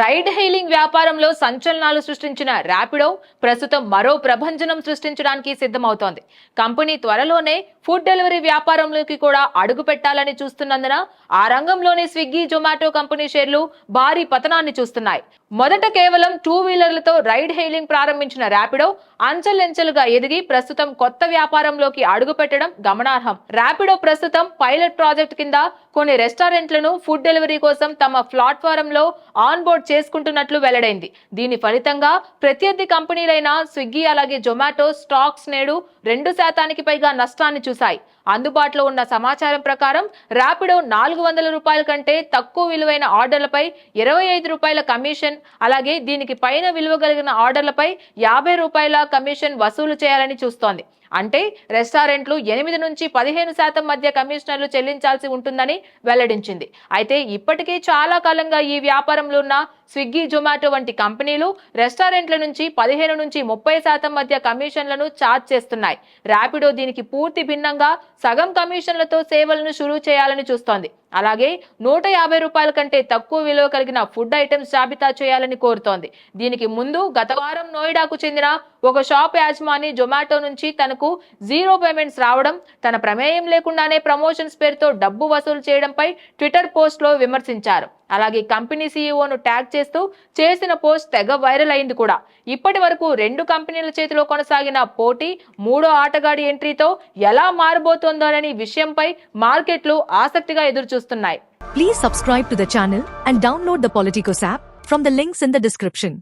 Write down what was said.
Ride hailing వ్యాపారంలో సంచలనాలు సృష్టించిన ర్యాపిడో ప్రస్తుతం మరో ప్రభంజనం సృష్టించడానికి సిద్ధమవుతోంది. కంపెనీ త్వరలోనే ఫుడ్ డెలివరీ వ్యాపారంలోకి కూడా అడుగు పెట్టాలని చూస్తున్నందున ఆ రంగంలోని స్విగ్గీ జొమాటో కంపెనీ షేర్లు భారీ పతనాన్ని చూస్తున్నాయి. మొదట కేవలం టూ వీలర్లతో రైడ్ హెయిలింగ్ ప్రారంభించిన ర్యాపిడో అంచెలంచెలుగా ఎదిగి ప్రస్తుతం కొత్త వ్యాపారంలోకి అడుగు పెట్టడం గమనార్హం. ర్యాపిడో ప్రస్తుతం పైలట్ ప్రాజెక్ట్ కింద కొన్ని రెస్టారెంట్లను ఫుడ్ డెలివరీ కోసం తమ ప్లాట్ఫారంలో ఆన్బోర్డ్ ఏర్పాటు చేసుకుంటున్నట్లు వెల్లడైంది. దీని ఫలితంగా ప్రత్యర్థి కంపెనీలైన స్విగ్గీ అలాగే జొమాటో స్టాక్స్ నేడు రెండు శాతానికి పైగా నష్టాన్ని చూశాయి. అందుబాటులో ఉన్న సమాచారం ప్రకారం ర్యాపిడో నాలుగు వందల రూపాయల కంటే తక్కువ విలువైన ఆర్డర్లపై ఇరవై ఐదు రూపాయల కమిషన్ అలాగే దీనికి పైన విలువ కలిగిన ఆర్డర్లపై యాభై రూపాయల కమిషన్ వసూలు చేయాలని చూస్తోంది. అంటే రెస్టారెంట్లు ఎనిమిది నుంచి పదిహేను శాతం మధ్య కమిషనర్లు చెల్లించాల్సి ఉంటుందని వెల్లడించింది. అయితే ఇప్పటికే చాలా కాలంగా ఈ వ్యాపారంలో ఉన్న స్విగ్గీ జొమాటో వంటి కంపెనీలు రెస్టారెంట్ల నుంచి పదిహేను నుంచి ముప్పై శాతం మధ్య కమిషన్లను ఛార్జ్ చేస్తున్నాయి. ర్యాపిడో దీనికి పూర్తి భిన్నంగా సగం కమిషన్లతో సేవలను షురూ చేయాలని చూస్తోంది. అలాగే నూట యాభై రూపాయల కంటే తక్కువ విలువ కలిగిన ఫుడ్ ఐటమ్స్ జాబితా చేయాలని కోరుతోంది. దీనికి ముందు గత వారం నోయిడాకు చెందిన ఒక షాప్ యాజమాని జొమాటో నుంచి తనకు జీరో పేమెంట్స్ రావడం తన ప్రమేయం లేకుండానే ప్రమోషన్స్ పేరుతో డబ్బు వసూలు చేయడంపై ట్విట్టర్ పోస్ట్లో విమర్శించారు. అలాగే కంపెనీ సీఈఓను ట్యాగ్ చేస్తూ చేసిన పోస్ట్ తెగ వైరల్ అయింది కూడా. ఇప్పటి వరకు రెండు కంపెనీల చేతిలో కొనసాగిన పోటీ మూడో ఆటగాడి ఎంట్రీతో ఎలా మారబోతోందోనని విషయంపై మార్కెట్లు ఆసక్తిగా ఎదురుచూస్తున్నాయి. Please subscribe to the channel and download the Politicos app from the links in the description